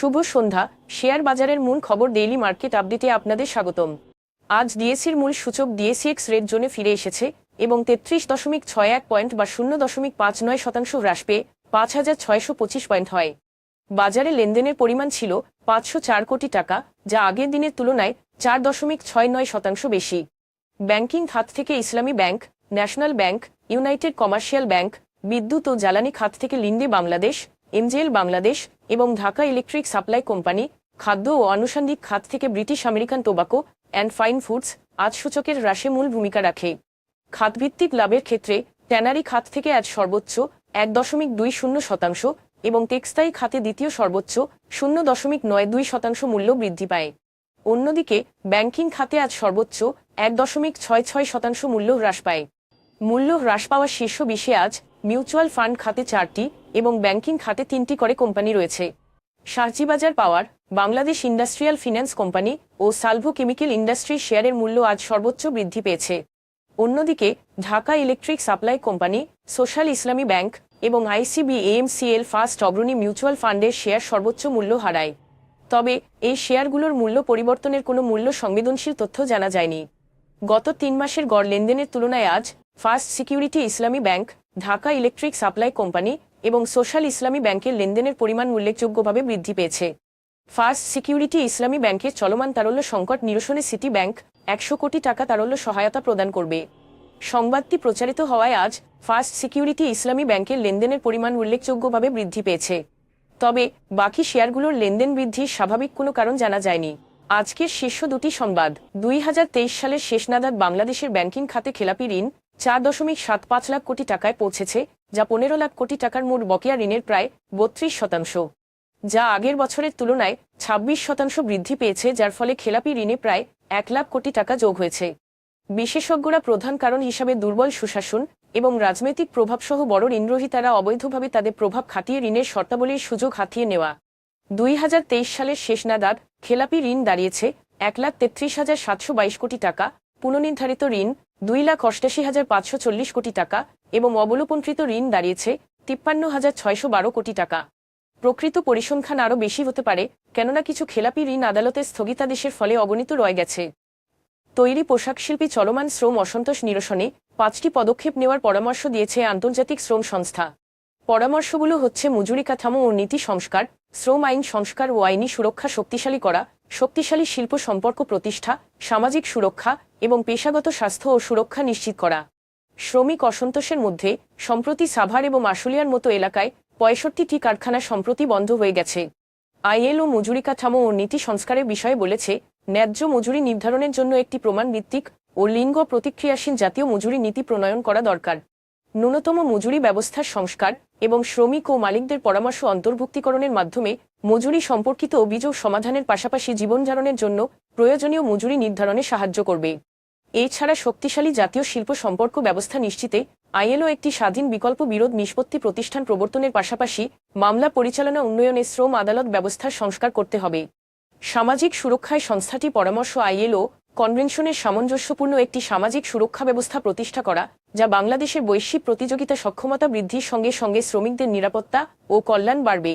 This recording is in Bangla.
শুভ সন্ধ্যা। শেয়ার বাজারের মূল খবর ডেইলি মার্কেট আপডেটে আপনাদের স্বাগতম। আজ ডিএসির মূল সূচক ডিএসিএক্স রেড জোনে ফিরে এসেছে এবং তেত্রিশ দশমিক ছয় এক পয়েন্ট বা শূন্য দশমিক পাঁচ নয় শতাংশ হ্রাস পেয়ে পাঁচ হাজার ছয়শো পঁচিশ পয়েন্ট হয়। বাজারে লেনদেনের পরিমাণ ছিল পাঁচশো চার কোটি টাকা, যা আগের দিনের তুলনায় চার দশমিক ছয় নয় শতাংশ বেশি। ব্যাংকিং খাত থেকে Islami bank, national bank, united commercial bank, বিদ্যুৎ ও জ্বালানি খাত থেকে লিন্ডে বাংলাদেশ এমজেএল বাংলাদেশ এবং ঢাকা ইলেকট্রিক সাপ্লাই কোম্পানি খাদ্য ও আনুষঙ্গিক খাত থেকে British American tobacco and fine foods আজ সূচকের হ্রাসে মূল ভূমিকা রাখে। খাতভিত্তিক লাভের ক্ষেত্রে ট্যানারি খাত থেকে আজ সর্বোচ্চ এক দশমিক দুই শূন্য শতাংশ এবং টেক্সটাইল খাতে দ্বিতীয় সর্বোচ্চ শূন্য দশমিক নয় দুই শতাংশ মূল্য বৃদ্ধি পায়। অন্যদিকে ব্যাংকিং খাতে আজ সর্বোচ্চ এক দশমিক ছয় ছয় শতাংশ মূল্য হ্রাস পায়। মূল্য হ্রাস পাওয়ার শীর্ষ বিশে আজ মিউচুয়াল ফান্ড খাতে চারটি এবং ব্যাংকিং খাতে তিনটি করে কোম্পানি রয়েছে। Shahjibazar power, Bangladesh industrial finance company ও সালভো কেমিক্যাল ইন্ডাস্ট্রি শেয়ারের মূল্য আজ সর্বোচ্চ বৃদ্ধি পেয়েছে। অন্যদিকে, Dhaka electric supply company, social Islami bank এবং ICB AMCL first Agrani mutual ফান্ডের শেয়ার সর্বোচ্চ মূল্য হারায়। তবে, এই শেয়ারগুলোর মূল্য পরিবর্তনের কোনো মূল্য সংবেদনশীল তথ্য জানা যায়নি। গত তিন মাসের গড় লেনদেনের তুলনায় আজ, first security Islami bank, Dhaka electric supply company এবং সোশ্যাল ইসলামী ব্যাংকের লেনদেনের পরিমাণ উল্লেখযোগ্যভাবে বৃদ্ধি পেয়েছে। ফার্স্ট সিকিউরিটি ইসলামী ব্যাংকের চলমান তারল্য সংকট নিরসনে সিটি ব্যাংক একশো কোটি টাকা তারল্য সহায়তা প্রদান করবে। সংবাদটি প্রচারিত হওয়ায় আজ ফার্স্ট সিকিউরিটি ইসলামী ব্যাংকের লেনদেনের পরিমাণ উল্লেখযোগ্যভাবে বৃদ্ধি পেয়েছে। তবে বাকি শেয়ারগুলোর লেনদেন বৃদ্ধির স্বাভাবিক কোনো কারণ জানা যায়নি। আজকের শীর্ষ দুটি সংবাদ, দুই হাজার তেইশ সালের শেষ নাগাদ বাংলাদেশের ব্যাংকিং খাতে খেলাপি ঋণ চার দশমিক সাত পাঁচ লাখ কোটি টাকায় পৌঁছেছে যা পনেরো লাখ কোটি টাকার মোট বকেয়া ঋণের প্রায় বত্রিশ শতাংশ। যা আগের বছরের তুলনায় ২৬ শতাংশ বৃদ্ধি পেয়েছে, যার ফলে খেলাপি ঋণে প্রায় এক লাখ কোটি টাকা যোগ হয়েছে। বিশেষজ্ঞরা প্রধান কারণ হিসাবে দুর্বল সুশাসন এবং রাজনৈতিক প্রভাবসহ বড় ঋণগ্রহীতারা অবৈধভাবে তাদের প্রভাব খাটিয়ে ঋণের শর্তাবলীর সুযোগ হাতিয়ে নেওয়া। দুই হাজার তেইশ সালের শেষ নাগাদ খেলাপি ঋণ দাঁড়িয়েছে এক লাখ তেত্রিশ হাজার সাতশো বাইশ কোটি টাকা পুনর্নির্ধারিত ঋণ দুই লাখ অষ্টাশি হাজার পাঁচশো চল্লিশ কোটি টাকা এবং অবলোপনকৃত ঋণ দাঁড়িয়েছে তিপ্পান্ন হাজার ছয়শো বারো কোটি টাকা। প্রকৃত পরিসংখ্যান আরও বেশি হতে পারে, কেননা কিছু খেলাপি ঋণ আদালতের স্থগিতাদেশের ফলে অগণিত রয়ে গেছে। তৈরি পোশাক শিল্পী চলমান শ্রম অসন্তোষ নিরসনে পাঁচটি পদক্ষেপ নেওয়ার পরামর্শ দিয়েছে আন্তর্জাতিক শ্রম সংস্থা। পরামর্শগুলো হচ্ছে মজুরি কাঠামো ও নীতি সংস্কার, শ্রম আইন সংস্কার ও আইনি সুরক্ষা শক্তিশালী করা, শক্তিশালী শিল্প সম্পর্ক প্রতিষ্ঠা সামাজিক সুরক্ষা এবং পেশাগত স্বাস্থ্য ও সুরক্ষা নিশ্চিত করা। শ্রমিক অসন্তোষের মধ্যে, সম্প্রতি সাভার এবং আশুলিয়ার মতো এলাকায় পঁয়ষট্টিটি কারখানা সম্প্রতি বন্ধ হয়ে গেছে। আইএলও মজুরি কাঠামো ও নীতি সংস্কারের বিষয়ে বলেছে, ন্যায্য মজুরি নির্ধারণের জন্য একটি প্রমাণ ভিত্তিক ও লিঙ্গ প্রতিক্রিয়াশীল জাতীয় মজুরি নীতি প্রণয়ন করা দরকার। ন্যূনতম মজুরি ব্যবস্থার সংস্কার এবং শ্রমিক ও মালিকদের পরামর্শ অন্তর্ভুক্তিকরণের মাধ্যমে মজুরি সম্পর্কিত অভিযোগ সমাধানের পাশাপাশি জীবনধারণের জন্য প্রয়োজনীয় মজুরি নির্ধারণে সাহায্য করবে। এছাড়া শক্তিশালী জাতীয় শিল্প সম্পর্ক ব্যবস্থা নিশ্চিতে আইএলও একটি স্বাধীন বিকল্প বিরোধ নিষ্পত্তি প্রতিষ্ঠান প্রবর্তনের পাশাপাশি মামলা পরিচালনা উন্নয়নে শ্রম আদালত ব্যবস্থার সংস্কার করতে হবে। সামাজিক সুরক্ষায় সংস্থাটি পরামর্শ আইএলও কনভেনশনের সামঞ্জস্যপূর্ণ একটি সামাজিক সুরক্ষা ব্যবস্থা প্রতিষ্ঠা করা, যা বাংলাদেশের বৈশ্বিক প্রতিযোগিতা সক্ষমতা বৃদ্ধির সঙ্গে সঙ্গে শ্রমিকদের নিরাপত্তা ও কল্যাণ বাড়বে।